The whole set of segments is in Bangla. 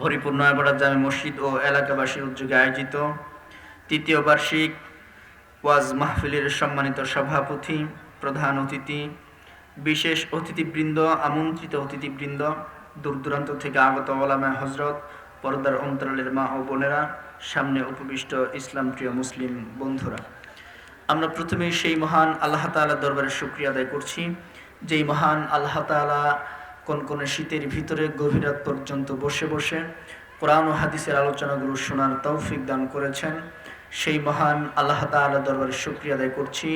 হরিপুর নয়াপাড়া জামে মসজিদ ও এলাকাবাসীর উদ্যোগে আয়োজিত তৃতীয় বার্ষিক ওয়াজ মাহফিলের সম্মানিত সভাপতি, প্রধান অতিথি, বিশেষ অতিথিবৃন্দ, আমন্ত্রিত অতিথিবৃন্দ দূর দূরান্ত থেকে আগত ওলামা হজরত পর্দার অন্তরালের মা ও বোনেরা, সামনে উপবিষ্ট ইসলাম প্রিয় মুসলিম বন্ধুরা। আমরা প্রথমে সেই মহান আল্লাহ তাআলা দরবারে শুক্রিয়া আদায় করছি, যেই মহান আল্লাহ তাআলা কোন কোন শীতের ভিতরে গভীর রাত পর্যন্ত বসে বসে কোরআন ও হাদিসের আলোচনাগুলো শোনার তৌফিক দান করেছেন। সেই মহান আল্লাহ তাআলা দরবারে শুক্রিয়া আদায় করছি।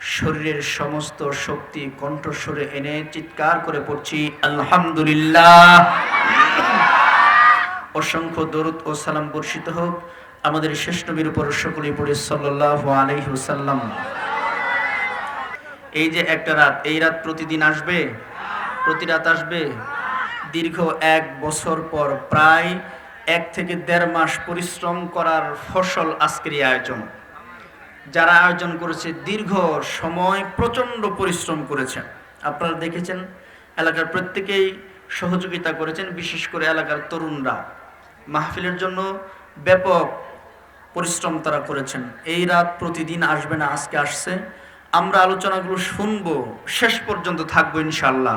শরীরের সমস্ত শক্তি কণ্ঠস্বরে এনে চিৎকার করে পড়ছি, আলহামদুলিল্লাহ। অসংখ্য দরুদ ও সালাম বর্ষিত হোক। আমাদের শেষ নবীর উপর সকলেই পড়ে, সাল্লাল্লাহু আলাইহি ওয়াসাল্লাম। এই যে একটা রাত, এই রাত প্রতিদিন আসবে। প্রতি রাত আসবে। দীর্ঘ এক বছর পর প্রায় এক থেকে দেড় মাস পরিশ্রম করার ফসল আজকের আয়োজন। যারা আয়োজন করেছে, দীর্ঘ সময় প্রচণ্ড পরিশ্রম করেছে। আপনারা দেখেছেন, এলাকার প্রত্যেকেই সহযোগিতা করেছেন, বিশেষ করে এলাকার তরুণরা। মাহফিলের জন্য ব্যাপক পরিশ্রম তারা করেছেন। এই রাত প্রতিদিন আসবে না, আজকে আসছে। আমরা আলোচনাগুলো শুনব, শেষ পর্যন্ত থাকব ইনশাল্লাহ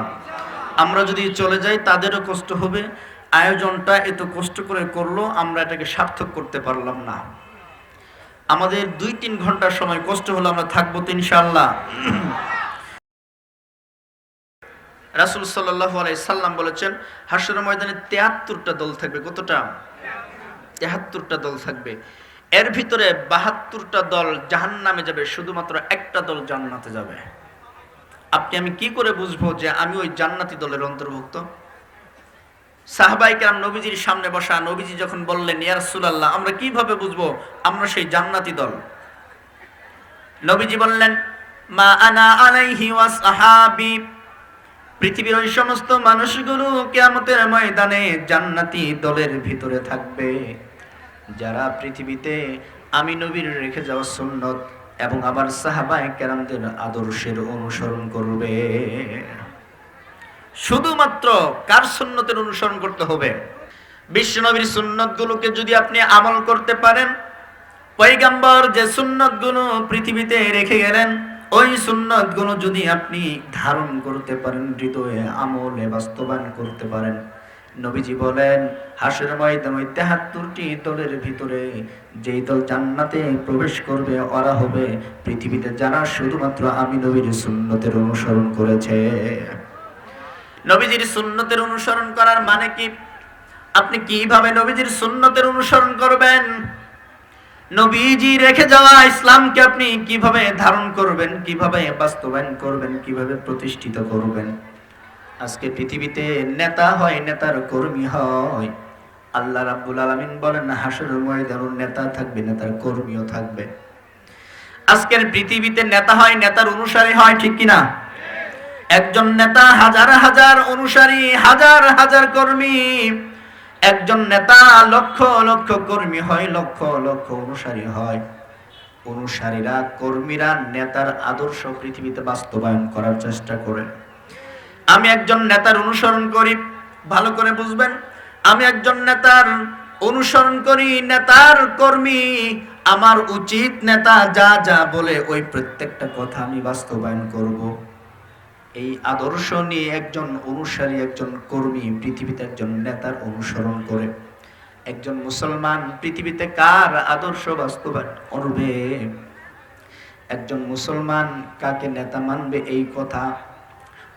আমরা যদি চলে যাই, তাদেরও কষ্ট হবে। আয়োজনটা এত কষ্ট করে করল, আমরা এটাকে সার্থক করতে পারলাম না। আমাদের দুই তিন ঘণ্টার সময় কষ্ট হলো আমরা থাকব তো ইনশাল্লাহ রাসুল সাল্লাহ সাল্লাম বলেছেন হাসর ময়দানে তেহাত্তরটা দল থাকবে। কতটা? তেহাত্তরটা দল থাকবে। এর ভিতরে বাহাত্তরটা দল জাহান নামে যাবে, শুধুমাত্র একটা দল জান্নাতে যাবে। আপনি আমি কি করে বুঝব যে আমি ওই জান্নাতি দলের অন্তর্ভুক্ত? সাহবাই কেরাম নবীজির সামনে বসা, নবীজি যখন বললেন ইয়ারসুলাল্লাহ আমরা কীভাবে বুঝব? আমরা সেই জান্নাতি দল। নবীজি বললেন, মা আনা আলাইহি ওয়াসহাবি পৃথিবীর ওই সমস্ত মানুষগুলো কেয়ামতের ময়দানে জান্নাতি দলের ভিতরে থাকবে। যারা পৃথিবীতে আমি নবীর রেখে যাওয়া সুন্নত এবং আবার সাহাবায় কেরামদের আদর্শের অনুসরণ করবে। শুধুমাত্র কার সুন্নতের অনুসরণ করতে হবে? বিশ্বনবীর সুন্নত গুলোকে যদি আপনি আমল করতে পারেন পৈগাম্বর যে সুন্নতগুলো পৃথিবীতে রেখে গেলেন, ওই সুন্নতগুলো যদি আপনি ধারণ করতে পারেন, হৃদয়ে আমলে বাস্তবায়ন করতে পারেন নবীজি বলেন হাসের ময়দান ওই তেহাত্তরটি দলের ভিতরে যেই দল জান্নাতে প্রবেশ করবে, ওরা হবে পৃথিবীতে যারা শুধুমাত্র আমি নবীর সুন্নতের অনুসরণ করেছে। নবীজির সুন্নতের অনুসরণ করার মানে কি? আপনি কীভাবে নবীজির সুন্নতের অনুসরণ করবেন? নবীজি রেখে যাওয়া ইসলামকে আপনি কীভাবে ধারণ করবেন, কীভাবে বাস্তবায়ন করবেন, কীভাবে প্রতিষ্ঠিত করবেন? আজকে পৃথিবীতে নেতা হয়, নেতার কর্মী হয়। আল্লাহ রাব্বুল আলামিন বলেন হাসর ময়দান নেতা থাকবে, নেতার কর্মীও থাকবে। আজকের পৃথিবীতে নেতা হয়, নেতার অনুসারী হয়, ঠিক কিনা? একজন নেতা হাজার হাজার অনুসারী, হাজার হাজার কর্মী। একজন নেতা লক্ষ লক্ষ কর্মী হয়, লক্ষ লক্ষ অনুসারী হয়। অনুসারীরা, কর্মীরা নেতার আদর্শ পৃথিবীতে বাস্তবায়ন করার চেষ্টা করে। আমি একজন নেতার অনুসরণ করি, ভালো করে বুঝবেন, আমি একজন নেতার অনুসরণ করি, নেতার কর্মী, আমার উচিত নেতা যা যা বলে ওই প্রত্যেকটা কথা আমি বাস্তবায়ন করব। এই আদর্শ নিয়ে একজন অনুসারী, একজন কর্মী পৃথিবীতে একজন নেতার অনুসরণ করে। একজন মুসলমান পৃথিবীতে কার আদর্শ বাস্তবায়ন করবে? একজন মুসলমান কাকে নেতা মানবে এই কথা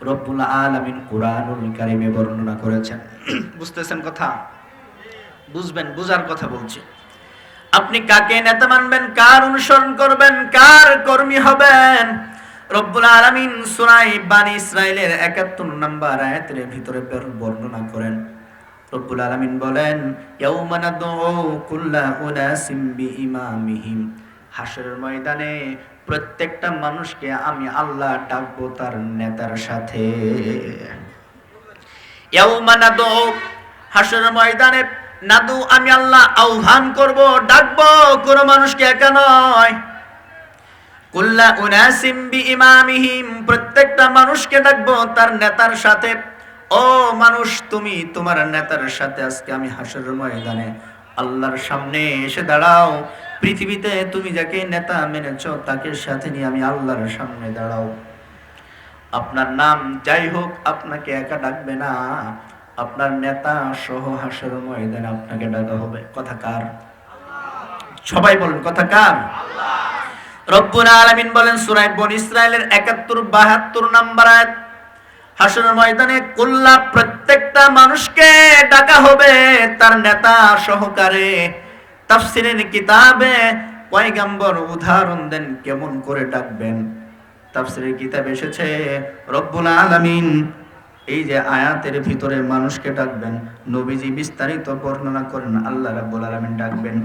রব্বুল আলামিন কোরআনুল কারিমে বর্ণনা করেছেন। বুঝতেছেন কথা? বুঝবেন, বুঝার কথা বলছি। আপনি কাকে নেতা মানবেন, কার অনুসরণ করবেন, কার কর্মী হবেন? রব্বুল আলামিন সূরা বানি ইসরাইলের 71 নম্বর আয়াতের ভিতরে বর্ণনা করেন। রব্বুল আলামিন বলেন, ইয়াউমা নাদউ কুল্লা উনাসিম বিইমামিহিম। হাসরের ময়দানে প্রত্যেকটা মানুষকে আমি আল্লাহ ডাকবো তার নেতার সাথে। ময়দানে নাদু আমি আল্লাহ আহ্বান করব, ডাকবো, কোন মানুষকে একা নয়। প্রত্যেকটা মানুষকে ডাকবো তার নেতার সাথে। ও মানুষ, তুমি তোমার নেতার সাথে আজকে আমি হাসর ময়দানে আল্লাহর সামনে এসে দাঁড়াও। পৃথিবীতে তুমি যাকে নেতা মেনেছ, তাকে সাথে নিয়ে আমি আল্লাহর সামনে দাঁড়াও। আপনার নাম যাই হোক, আপনাকে একা ডাকবে না। আপনার নেতা সহ হাসর ময়দানে আপনাকে ডাকা হবে। কথা কার? সবাই বলুন, কথা কার? রব্বুল আলামিন বলেন, সূরা বনি ইসরাইলের 71 72 নাম্বার আয়াত হাসর ময়দানে কুল্লা প্রত্যেকটা মানুষকে ডাকা হবে, তার নেতা সহকারে। তাফসিরের কিতাবে পয়গাম্বর উদাহরণ দেন, কেমন করে ডাকবেন? তাফসিরের কিতাবে এসেছে, রব্বুল আলামিন এই যে আয়াতের ভিতরে মানুষকে ডাকবেন, নবীজি বিস্তারিত বর্ণনা করেন, আল্লাহ রাব্বুল আলামিন ডাকবেন।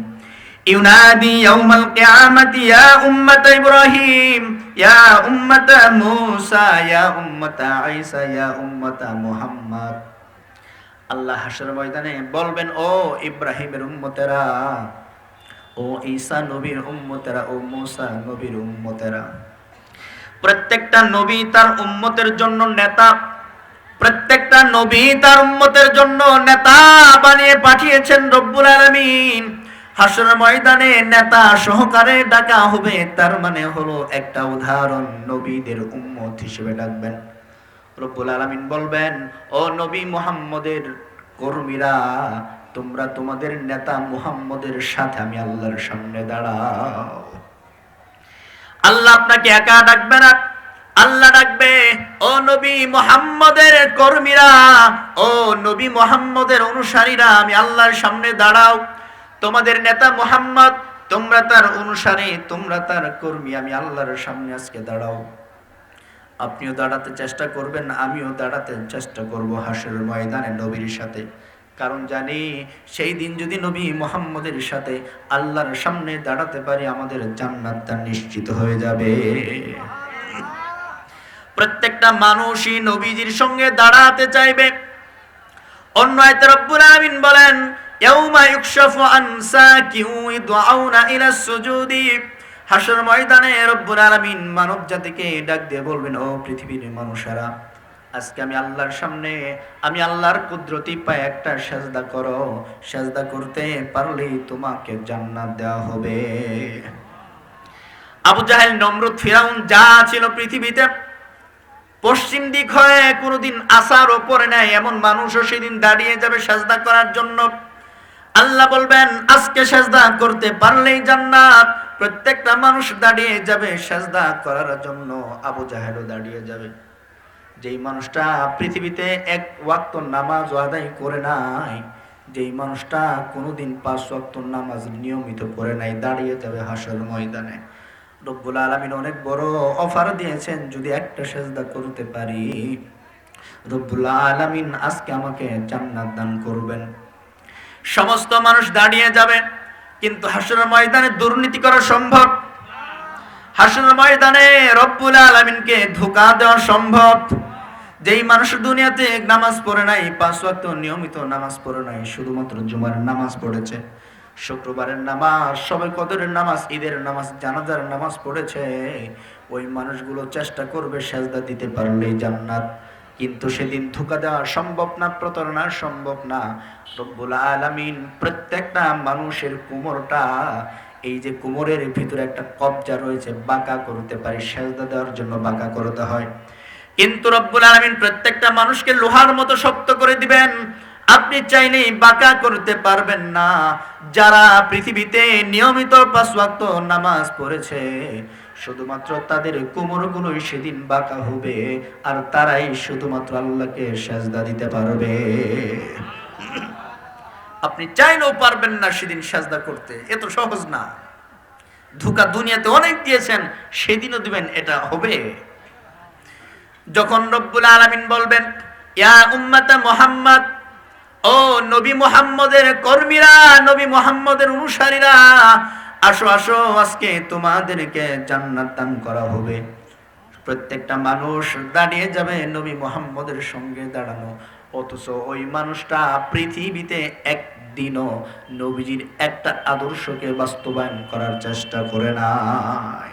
ইউনাদি ইয়াউমাল কিয়ামাতি, ইয়া উম্মাত ইব্রাহিম, ইয়া উম্মাত মূসা, ইয়া উম্মাত ঈসা, ইয়া উম্মাত মুহাম্মদ আল্লাহ হাসর ময়দানে বলবেন, ও ইব্রাহিমের উম্মতেরা, ও ঈসা নবীর উম্মতেরা, ও মূসা নবীর উম্মতেরা। প্রত্যেকটা নবী তার উম্মতের জন্য নেতা, প্রত্যেকটা নবী তার উম্মতের জন্য নেতা বানিয়ে পাঠিয়েছেন রব্বুল আলামিন। হাসর ময়দানে নেতা সহকারে ডাকা হবে, তার মানে হলো একটা উদাহরণ নবীদের উম্মত হিসেবে ডাকবেন। রব্বুল আলামিন বলবেন, ও নবী মুহাম্মদের কর্মীরা, তোমরা তোমাদের নেতা মুহাম্মদের সাথে আমি আল্লাহর সামনে দাঁড়াও। আল্লাহ আপনাকে একা ডাকবে না। আল্লাহ ডাকবে, ও নবী মোহাম্মদের কর্মীরা, ও নবী মোহাম্মদের অনুসারীরা, আমি আল্লাহর সামনে দাঁড়াও। তোমাদের নেতা মোহাম্মদ, তোমরা তার অনুসারী, তোমরা তার কর্মী, আমি আল্লাহর সামনে আজকে দাঁড়াও। আপনিও দাঁড়াতে চেষ্টা করবেন, আমিও দাঁড়াতে চেষ্টা করব হাসের ময়দানে নবীর সাথে। কারণ জানি সেই দিন যদি নবী মোহাম্মদের সাথে আল্লাহর সামনে দাঁড়াতে পারি, আমাদের জান্নাতটা নিশ্চিত হয়ে যাবে। প্রত্যেকটা মানুষই নবীজির সঙ্গে দাঁড়াতে চাইবে। অন্য আয়তে রব্বুল আলামিন বলেন, ইয়াউমা ইউকশাফু আন সাকিউ ইদআউনা ইলা সুজুদি। হাসর ময়দানে রব্বুল আলামিন মানব জাতিকে ডাক দিয়ে বলবেন, ও পৃথিবীর মানুষেরা, আজকে আমি আল্লাহর সামনে, আমি আল্লাহর কুদরতি পায়ে একটা সাজদা করো। সাজদা করতে পারলেই তোমাকে জান্নাত দেওয়া হবে। আবু জাহেল, নমরুদ, ফিরাউন, যা ছিল পৃথিবীতে, পশ্চিম দিক হয়ে কোনোদিন আসার ওপরে নেয় এমন মানুষও সেদিন দাঁড়িয়ে যাবে সাজদা করার জন্য। আল্লাহ বলবেন, আজকে সাজদা করতে পারলেই জান্নাত প্রত্যেকটা মানুষ দাঁড়িয়ে যাবে সাজদা করার জন্য আবু জাহেলও দাঁড়িয়ে যাবে। যেই মানুষটা পৃথিবীতে এক ওয়াক্ত নামাজ আদায় করে নাই, যেই মানুষটা কোনোদিন পাঁচ ওয়াক্ত নামাজ নিয়মিত করে নাই, দাঁড়িয়ে যাবে হাসর ময়দানে। রব্বুল আলমিন অনেক বড় অফার দিয়েছেন, যদি একটা সেজদা করতে পারি, রব্বুল আলমিন আজকে আমাকে জান্নাত দান করবেন। সমস্ত মানুষ দাঁড়িয়ে যাবে। কিন্তু হাসর ময়দানে দুর্নীতি করা সম্ভব। হাসর ময়দানে রব্বুল আলমিনকে ধোকা দেওয়া সম্ভব। যেই মানুষ দুনিয়াতে নামাজ পড়ে নাই, পাঁচ ওয়াক্ত নিয়মিত নামাজ পড়ে নাই, শুধুমাত্র জুমার নামাজ পড়েছে। শুক্রবারের নামাজ, সবাই কদরের নামাজ, ঈদের নামাজ, জানাজার নামাজ পড়েছে। ওই মানুষগুলো চেষ্টা করবে সেজদা দিতে পারলেই জান্নাত। কিন্তু সেদিন ধোকা দেওয়া সম্ভব না, প্রতারণা সম্ভব না। রব্বুল আলামিন প্রত্যেকটা মানুষের কোমরটা, এই যে কোমরের ভিতরে একটা কবজা রয়েছে, বাঁকা করতে পারে, সেজদা দেওয়ার জন্য বাঁকা করতে হয়। কিন্তু রব্বুল আলামিন প্রত্যেকটা মানুষকে লোহার মতো শক্ত করে দিবেন। আপনি চাইলেই বাঁকা করতে পারবেন না। যারা পৃথিবীতে নিয়মিত পাঁচ ওয়াক্ত নামাজ পড়েছে শুধুমাত্র তাদের কোমরগুলোই সেদিন বাঁকা হবে, আর তারাই শুধুমাত্র আল্লাহকে সাজদা দিতে পারবে। আপনি চাইলেও পারবেন না সেদিন সাজদা করতে এত সহজ না। ধোকা দুনিয়াতে অনেক দিয়েছেন, সেদিনও দিবেন, এটা হবে। যখন রব্বুল আলামিন বলবেন, ইয়া উম্মাতা মুহাম্মদ, ও নবী মুহাম্মদের কর্মীরা, নবী মুহাম্মদের অনুসারীরা আসো আসো, আজকে তোমাদেরকে জান্নাত দান করা হবে। প্রত্যেকটা মানুষ দাঁড়িয়ে যাবে নবী মুহাম্মদের সঙ্গে দাঁড়ানো। অথচ ওই মানুষটা পৃথিবীতে একদিনও নবীজির একটা আদর্শকে বাস্তবায়ন করার চেষ্টা করে নাই।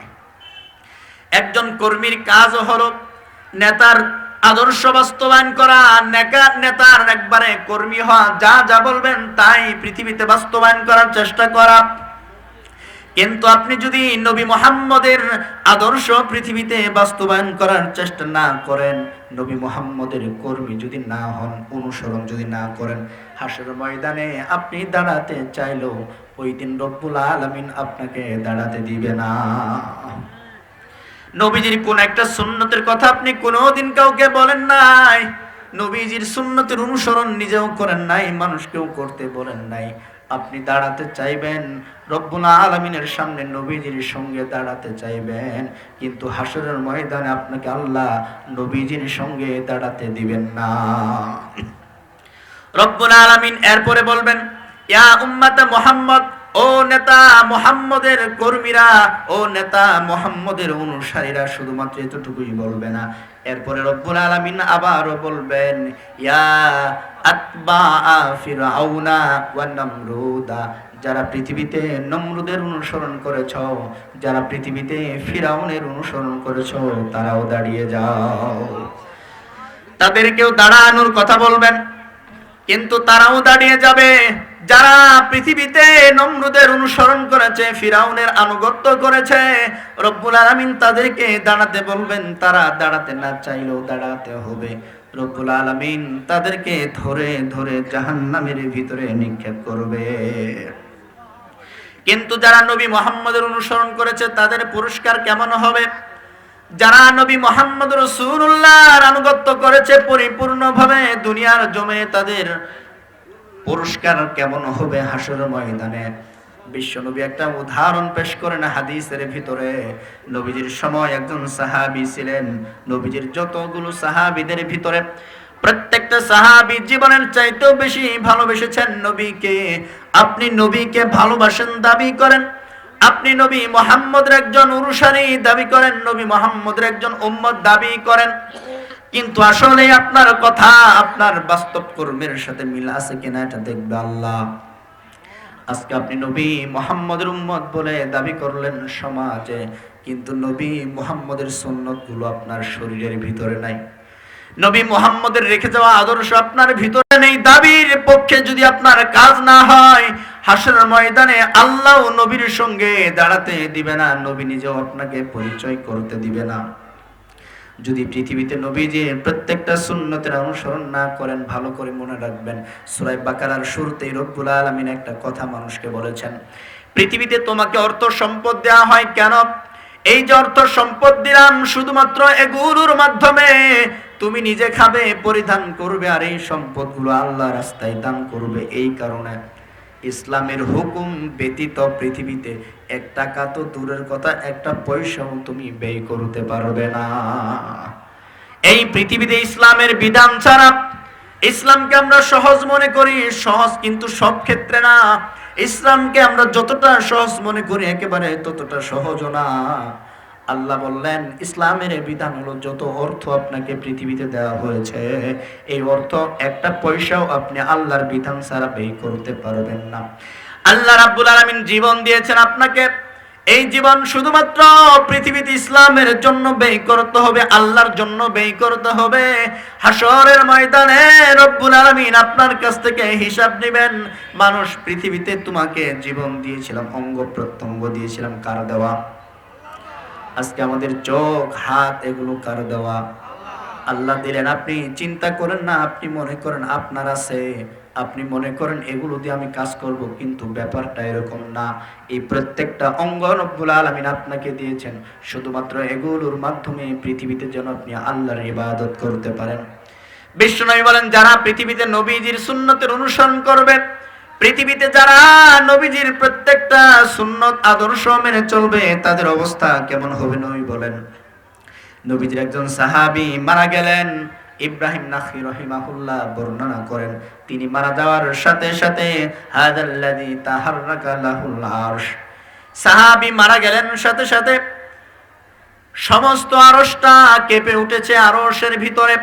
একজন কর্মীর কাজ হলো নেতার আদর্শ বাস্তবায়ন করা। নেকা, নেতার একবারে কর্মী হওয়া। যা যা বলবেন তাই পৃথিবীতে বাস্তবায়ন করার চেষ্টা করা। কিন্তু আপনি যদি নবী মোহাম্মদের আদর্শ পৃথিবীতে বাস্তবায়ন করার চেষ্টা না করেন, নবী মোহাম্মদের কর্মী যদি না হন, অনুসরণ যদি না করেন, হাসের ময়দানে আপনি দাঁড়াতে চাইলেও ওই দিন রব্বুল আলমিন আপনাকে দাঁড়াতে দিবে না। নবীজির কোন একটা সুন্নতের কথা আপনি কোনোদিন কাউকে বলেন নাই। নবীজির সুন্নতের অনুসরণ নিজেও করেন নাই, মানুষকেও করতে বলেন নাই। আপনি দাঁড়াতে চাইবেন। রব্বুল আলমিনের সামনে নবীজির সঙ্গে দাঁড়াতে চাইবেন। কিন্তু হাসরের ময়দানে আপনাকে আল্লাহ নবীজির সঙ্গে দাঁড়াতে দিবেন না। রব্বুল আলামিন এরপরে বলবেন, ইয়া উম্মাতে মুহাম্মদ, ও নেতা মোহাম্মদের কর্মীরা, ও নেতা মোহাম্মদের অনুসারীরা শুধুমাত্র এতটুকুই বলবে না। এরপরে রব্বুল আলামিন আবারও বলবেন, ইয়া আতবা ফিরাউনা ওয়া নামরুদা, যারা পৃথিবীতে নমরুদের অনুসরণ করেছ, যারা পৃথিবীতে ফিরাউনের অনুসরণ করেছ, তারাও দাঁড়িয়ে যাও। তাদেরকেও দাঁড়ানোর কথা বলবেন, কিন্তু তারাও দাঁড়িয়ে যাবে। যারা পৃথিবীতে নমরুদের অনুসরণ করেছে, ফিরাউনের আনুগত্য করেছে, রব্বুল আলামিন তাদেরকে দাঁড়াতে বলবেন, তারা দাঁড়াতে না চাইলেও দাঁড়াতে হবে। রব্বুল আলামিন তাদেরকে ধরে ধরে জাহান্নামের ভিতরে নিক্ষেপ করবে। কিন্তু যারা নবী মোহাম্মদের অনুসরণ করেছে, তাদের পুরস্কার কেমন হবে? যারা নবী মোহাম্মদ রসুল্লাহর আনুগত্য করেছে, পরিপূর্ণভাবে দুনিয়ার জমে তাদের পুরস্কার কেমন হবে হাসর ময়দানে? বিশ্বনবী একটা উদাহরণ পেশ করেন হাদিসের ভিতরে। নবীজির সময় একজন সাহাবি ছিলেন। নবীজির যতগুলো সাহাবিদের ভিতরে প্রত্যেকটা সাহাবি জীবনের চাইতেও বেশি ভালোবেসেছেন নবীকে। আপনি নবীকে ভালোবাসেন, দাবি করেন। আপনি নবী মোহাম্মদের একজন অনুসারী, দাবি করেন। নবী মোহাম্মদের একজন উম্মত, দাবি করেন। কিন্তু আসলে আপনার কথা, আপনার বাস্তব কর্মের সাথে মিল আছে কিনা এটা দেখবে আল্লাহ। আজকে আপনি নবী মোহাম্মদের উম্মত বলে দাবি করলেন সমাজে, কিন্তু নবী মোহাম্মদের সুন্নতগুলো আপনার শরীরের ভিতরে নাই। নবী মোহাম্মদের রেখে যাওয়া আদর্শ আপনার ভিতরে নেই, দাবির পক্ষে যদি আপনার কাজ না হয় হাসর ময়দানে আল্লাহ নবীর সঙ্গে দাঁড়াতে দিবে না, নবী নিজেও আপনাকে পরিচয় করতে দিবে না। যদি পৃথিবীতে নবী যে প্রত্যেকটা সুন্নতের অনুসরণ না করেন, ভালো করে মনে রাখবেন। সুরাই বাকারার শুরুতেই রব্বুল আলমিন একটা কথা মানুষকে বলেছেন, পৃথিবীতে তোমাকে অর্থ সম্পদ দেওয়া হয় কেন? এই যে অর্থ সম্পদ দিলাম শুধুমাত্র এগুলোর মাধ্যমে তুমি নিজে খাবে, পরিধান করবে, আর এই সম্পদগুলো আল্লাহ রাস্তায় দান করবে, এই কারণে ইসলামের হুকুম ব্যতীত পৃথিবীতে এক টাকা তো দূরের কথা, একটা পয়সাও তুমি ব্যয় করতে পারবে না। এই পৃথিবীতে ইসলামের বিধান ছাড়া ইসলামকে আমরা সহজ মনে করি, সহজ কিন্তু সব ক্ষেত্রে না। ইসলামকে আমরা যতটা সহজ মনে করি, একেবারে ততটা সহজ না। আল্লাহ বললেন, ইসলামের এই বিধান হলো যত অর্থ আপনাকে পৃথিবীতে দেওয়া হয়েছে, এই অর্থ একটা পয়সাও আপনি আল্লাহর বিধান ছাড়া ব্যয় করতে পারবেন না। আল্লাহ রাব্বুল আলামিন জীবন দিয়েছেন আপনাকে। এই জীবন শুধুমাত্র পৃথিবীতে ইসলামের জন্য ব্যয় করতে হবে, আল্লাহর জন্য ব্যয় করতে হবে। হাসরের ময়দানে রব্বুল আলামিন আপনার কাছ থেকে হিসাব নেবেন, মানুষ পৃথিবীতে তোমাকে জীবন দিয়েছিলাম, অঙ্গ প্রত্যঙ্গ দিয়েছিলাম, কার দেওয়া? আজকে আমাদের চোখ, হাত এগুলো কার দেওয়া। আল্লাহ দিলেন, আপনি চিন্তা করেন না, আপনি মনে করেন আপনার আছে। আপনি মনে করেন এগুলো দিয়ে আমি কাজ করব, কিন্তু ব্যাপারটা এরকম না। এই প্রত্যেকটা অঙ্গ রব্বুল আলামিন আপনাকে দিয়েছেন। শুধুমাত্র এগুলোর মাধ্যমে পৃথিবীতে যেন আপনি আল্লাহর ইবাদত করতে পারেন। বিশ্বনবী বলেন, যারা পৃথিবীতে নবীজির সুন্নতের অনুসরণ করবে পৃথিবীতে যারা নবীজির প্রত্যেকটা সুন্নত আদর্শ মেনে চলবে, তাদের অবস্থা কেমন হবে নবী বলেন। নবীজির একজন সাহাবী মারা গেলেন, ইব্রাহিম নাখি রহিমাহুল্লাহ বর্ণনা করেন। তিনি মারা যাওয়ার সাথে সাথে, হাদাল্লাযী তাহাররাকা লাহুল আরশ। সাহাবী মারা গেলেন সাথে সাথে, সমস্ত আরশটা কেঁপে উঠেছে আরশের ভিতরে।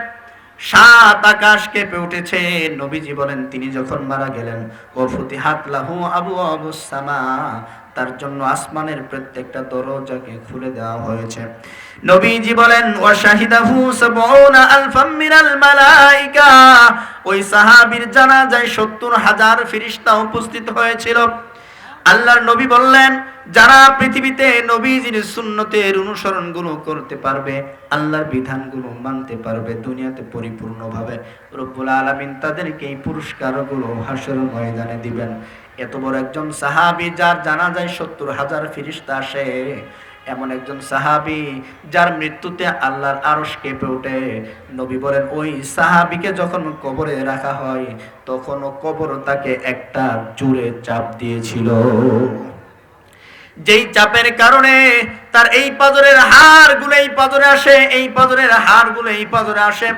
সাত আকাশ কেঁপে উঠেছে। নবীজি বলেন, তিনি যখন মারা গেলেন, ও ফুতিহাত লাহু আবু আবুসামা তার জন্য আসমানের প্রত্যেকটা দরজাকে খুলে দেওয়া হয়েছে। নবীজি বলেন ওয়া শাহিদাহু সাবউনা আলফাম মিনাল মালাইকা ওই সাহাবীর জানাজায় 70 হাজার ফেরেশতা উপস্থিত হয়েছিল। আল্লাহর নবী বললেন যারা পৃথিবীতে নবীজির সুন্নতের অনুসরণগুলো করতে পারবে, আল্লাহর বিধানগুলো মানতে পারবে, দুনিয়াতে পরিপূর্ণভাবে রব্বুল আলামিন তাদেরকে এই পুরস্কারগুলো হাসর ময়দানে দিবেন। এত বড় একজন সাহাবী যার জানা যায় সত্তর হাজার ফিরিস্তা আসে, এমন একজন সাহাবি যার মৃত্যুতে আল্লাহর আরশ কেঁপে ওঠে। নবী বলেন, ওই সাহাবীকে যখন কবরে রাখা হয় তখন কবর তাকে একটা জুড়ে চাপ দিয়েছিল। যেই চাপের কারণে তার এই পাজরের হাড়গুলো এই পাজরে আসে, এই পাজরের হাড়গুলো এই পাজরে আসে।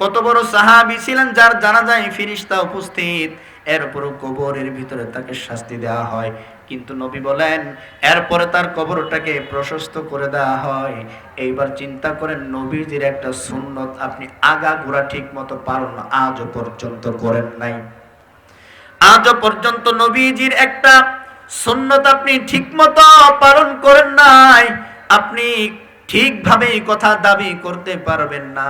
কত বড় সাহাবি ছিলেন যার জানা যায় ফিরিস্তা উপস্থিত। এরপরও কবরের ভিতরে তাকে শাস্তি দেওয়া হয়। কিন্তু নবী বলেন, এরপরে তার কবরটাকে প্রশস্ত করে দেওয়া হয়। এইবার চিন্তা করেন, নবীজির একটা সুন্নত আপনি আগা ঘোরা ঠিক মতো পারুন আজও পর্যন্ত করেন নাই। আজও পর্যন্ত নবীজির একটা সুন্নত আপনি ঠিকমতো পালন করেন নাই, আপনি ঠিকভাবে কথা দাবি করতে পারবেন না।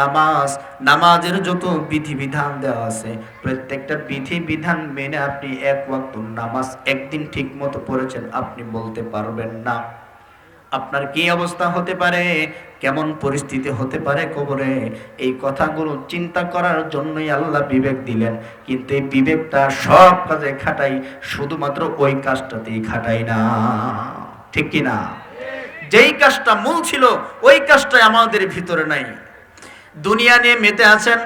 নামাজ, নামাজের যত বিধি বিধান দেওয়া আছে, প্রত্যেকটা বিধি বিধান মেনে আপনি এক নামাজ একদিন ঠিক মতো পড়েছেন, আপনি বলতে পারবেন না। আপনার কি অবস্থা হতে পারে? কেমন পরিস্থিতি হতে পারে কবরে? এই কথাগুলো চিন্তা করার জন্যই আল্লাহ বিবেক দিলেন। কিন্তু এই বিবেকটা সব কাজে খাটাই, শুধুমাত্র ওই কাজটাতেই খাটাই না। ঠিক কি না? যেই কাজটা মূল ছিল, ওই কাজটাই আমাদের ভিতরে নাই। দুনিয়া নিয়ে মেতে আছেন,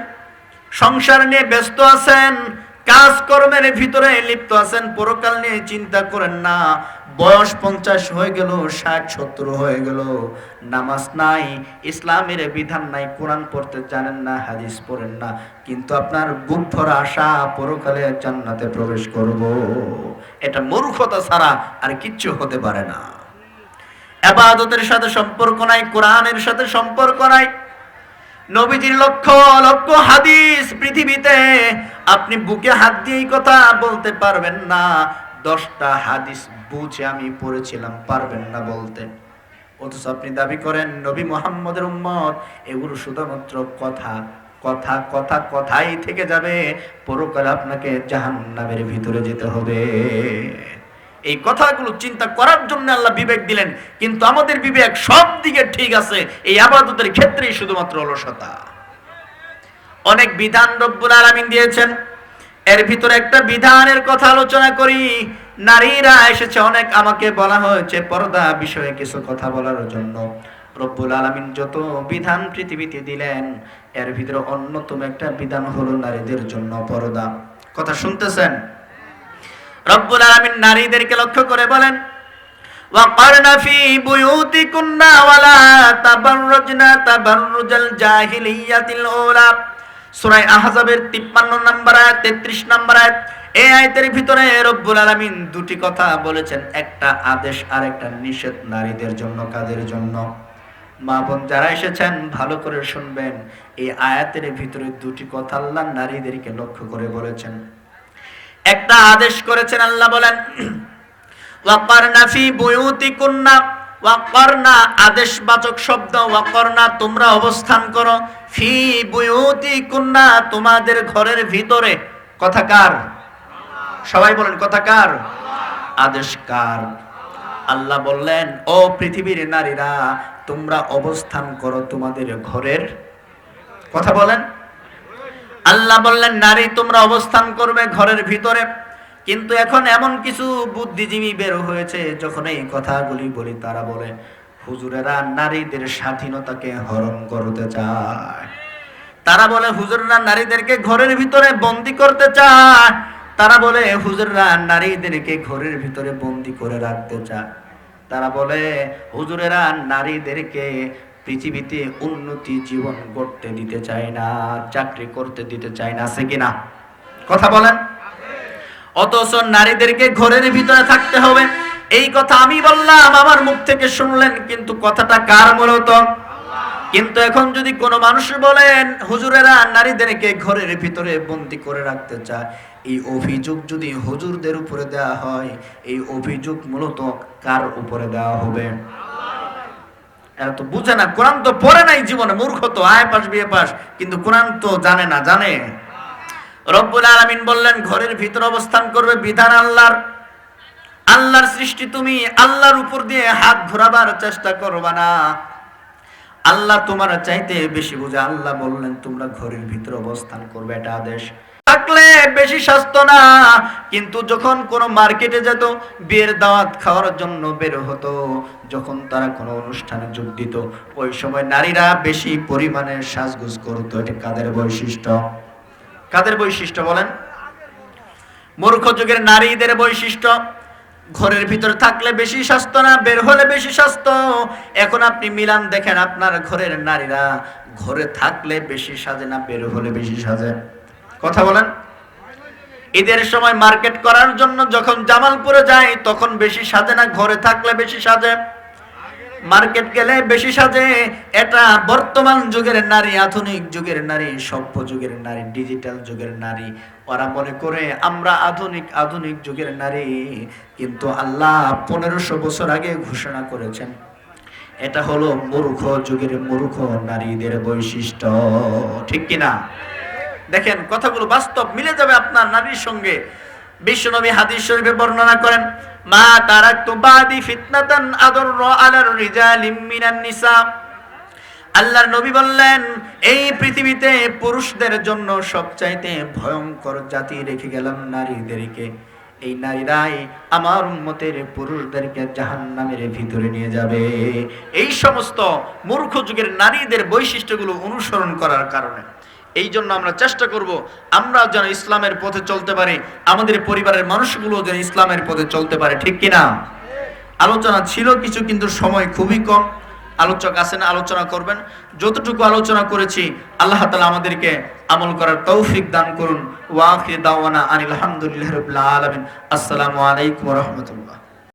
সংসার নিয়ে ব্যস্ত আছেন, কাজকর্মের ভিতরে লিপ্ত আছেন, পরকাল নিয়ে চিন্তা করেন না। বয়স পঞ্চাশ হয়ে গেল, ষাট, সত্তর হয়ে গেল। নামাজ নাই, ইসলামের বিধান নাই, কোরআন পড়তে জানেন না, হাদিস পড়েন না। কিন্তু আপনার বুক ভরা আশা পরকালে জান্নাতে প্রবেশ করব। এটা মূর্খতা ছাড়া আর কিচ্ছু হতে পারে না। আবাদতের সাথে সম্পর্ক নাই, কোরআনের সাথে সম্পর্ক নাই। নবীজির লক্ষ লক্ষ হাদিস পৃথিবীতে। আপনি বুকে হাত দিয়ে কথা বলতে পারবেন না। দশটা হাদিস বুঝে আমি পড়েছিলাম, পারবেন না বলতে। অথচ আপনি দাবি করেন, নবী মোহাম্মদের উম্মত, এগুলো শুধুমাত্র কথা কথা কথা, কথাই থেকে যাবে। পরকালে আপনাকে জাহান্নামের ভিতরে যেতে হবে। এই কথাগুলো চিন্তা করার জন্য আল্লাহ বিবেক দিলেন, কিন্তু আমাদের বিবেক সব দিকে ঠিক আছে। এই আবাদতের ক্ষেত্রেই শুধুমাত্র অলসতা। অনেক বিধান রব্বুল আলামিন দিয়েছেন এর ভিতরে একটা বিধানের কথা আলোচনা করি। নারীরা এসেছে, অনেক আমাকে বলা হয়েছে পর্দা বিষয়ে কিছু কথা বলার জন্য। রব্বুল আলামিন যত বিধান পৃথিবীতে দিলেন, এর ভিতরে অন্যতম একটা বিধান হলো নারীদের জন্য পর্দা। কথা শুনতেছেন? রব্বুল আলামিন নারীদেরকে লক্ষ্য করে বলেন উলা। সূরা আহজাবের 53 নম্বর আয়াত 33 নম্বর আয়াত, এই আয়াতের ভিতরে রব্বুল আলামিন দুটি কথা বলেছেন। একটা আদেশ আর একটা নিষেধ নারীদের জন্য, কাদের জন্য? মা বোন যারা এসেছেন, ভালো করে শুনবেন। এই আয়াতের ভিতরে দুটি কথা আল্লাহ নারীদেরকে লক্ষ্য করে বলেছেন। একটা আদেশ করেছেন আল্লাহ বলেন ওয়াকারনা ফি বুয়ুতিকুন্না ওয়াকারনা আদেশবাচক শব্দ, ওয়াকারনা তোমরা অবস্থান করো। ফি বুয়ুতিকুন্না, তোমাদের ঘরের ভিতরে। কথা কার? সবাই বলেন, কথা কার? আদেশ কার? আল্লাহ বললেন, ও পৃথিবীর নারীরা, তোমরা অবস্থান করো তোমাদের ঘরের। কথা বলেন। আল্লাহ বললেন, নারী তোমরা অবস্থান করবে ঘরের ভিতরে। কিন্তু এখন এমন কিছু বুদ্ধিজীবী বের হয়েছে, যখন এই কথাগুলি বলি, তারা বলে, হুজুরেরা নারীদের স্বাধীনতাকে হরণ করতে চায়। তারা বলে, হুজুররা নারীদেরকে ঘরের ভিতরে বন্দি করতে চায়। তারা বলে, হুজুররা নারীদেরকে ঘরের ভিতরে বন্দি করে রাখতে চায়। তারা বলে, হুজুরেরা নারীদেরকে পৃথিবীতে উন্নতি জীবন গড়তে দিতে চায় না, চাকরি করতে দিতে চায় না, আছে কিনা কথা বলেন। অথচ নারীদেরকে ঘরের ভিতরে থাকতে হবে। এই কথা আমি বললাম, আমার মুখ থেকে শুনলেন, কিন্তু কথাটা কার মূলত? কিন্তু এখন যদি কোনো মানুষ বলেন, হুজুরেরা, নারীদেরকে ঘরের ভিতরে বন্দি করে রাখতে চায়। এই অভিযোগ যদি হুজুরদের উপরে দেওয়া হয়, এই অভিযোগ মূলত কার উপরে দেওয়া হবে? এরা তো বুঝে না, কোরআন তো পড়ে নাই জীবনে, মূর্খ তো, আয় পাস, বিয়ে পাস, কিন্তু কোরআন তো জানে না, জানে। রব্বুল আলামিন বললেন, ঘরের ভিতর অবস্থান করবে বিধান আল্লাহর। আল্লাহর সৃষ্টি তুমি, আল্লাহর উপর দিয়ে হাত ঘোরাবার চেষ্টা করবা না। আল্লাহ তোমার চাইতে বেশি বুঝে। আল্লাহ বললেন, তোমরা ঘরের ভিতর অবস্থান করবে, এটা আদেশ। থাকলে বেশি স্বাস্থ্য না, কিন্তু যখন কোন মার্কেটে যেত, বিয়ের দাওয়াত খাওয়ার জন্য বের হতো, যখন তারা কোনো অনুষ্ঠানে যোগ দিত, ওই সময় নারীরা বেশি পরিমাণে সাজগুজ করতো, এটা কাদের বৈশিষ্ট্য? কাদের বৈশিষ্ট্য বলেন? মূর্খ যুগের নারীদের বৈশিষ্ট্য, ঘরের ভিতর থাকলে বেশি স্বাস্থ্য না, বের হলে বেশি স্বাস্থ্য। এখন আপনি মিলান দেখেন আপনার ঘরের নারীরা, ঘরে থাকলে বেশি সাজে না, বের হলে বেশি সাজে। কথা বলেন? ঈদের সময় মার্কেট করার জন্য যখন জামালপুরে যায়, তখন বেশি সাজে না, ঘরে থাকলে বেশি সাজে। মার্কেট গেলে বেশি সাজে। এটা বর্তমান যুগের নারী, আধুনিক যুগের নারী, সভ্য যুগের নারী, ডিজিটাল যুগের নারী। ওরা মনে করে, আমরা আধুনিক আধুনিক যুগের নারী। কিন্তু আল্লাহ পনেরোশো বছর আগে ঘোষণা করেছেন, এটা হলো মূর্খ যুগের মূর্খ নারীদের বৈশিষ্ট্য। ঠিক কিনা দেখেন, কথাগুলো বাস্তব, মিলে যাবে আপনার নারীর সঙ্গে। বিশ্বনবী হাদিস শরীফে বর্ণনা করেন মা তারাকতু বাদি ফিতনাতান আদরর আলার রিজালিম মিনান নিসা। আল্লাহর নবী বললেন, এই পৃথিবীতে পুরুষদের জন্য সবচাইতে ভয়ঙ্কর জাতি রেখে গেলাম নারীদেরকে। এই নারীরাই আমার উম্মতের পুরুষদেরকে জাহান্নামের ভিতরে নিয়ে যাবে। এই সমস্ত মূর্খ যুগের নারীদের বৈশিষ্ট্যগুলো অনুসরণ করার কারণে এই জন্য আমরা চেষ্টা করব আমরা যেন ইসলামের পথে চলতে পারি, আমাদের পরিবারের মানুষগুলো যেন ইসলামের পথে চলতে পারে, ঠিক কিনা? আলোচনা ছিল কিছু, কিন্তু সময় খুবই কম। আলোচক আছেন আলোচনা করবেন। যতটুকু আলোচনা করেছি, আল্লাহ তালা আমাদেরকে আমল করার তৌফিক দান করুন। ওয়াফি দাওয়ানা আনিল আলহামদুলিল্লাহ রবিল্লা আলমিন। আসসালামু আলাইকুম রহমতুল্লাহ।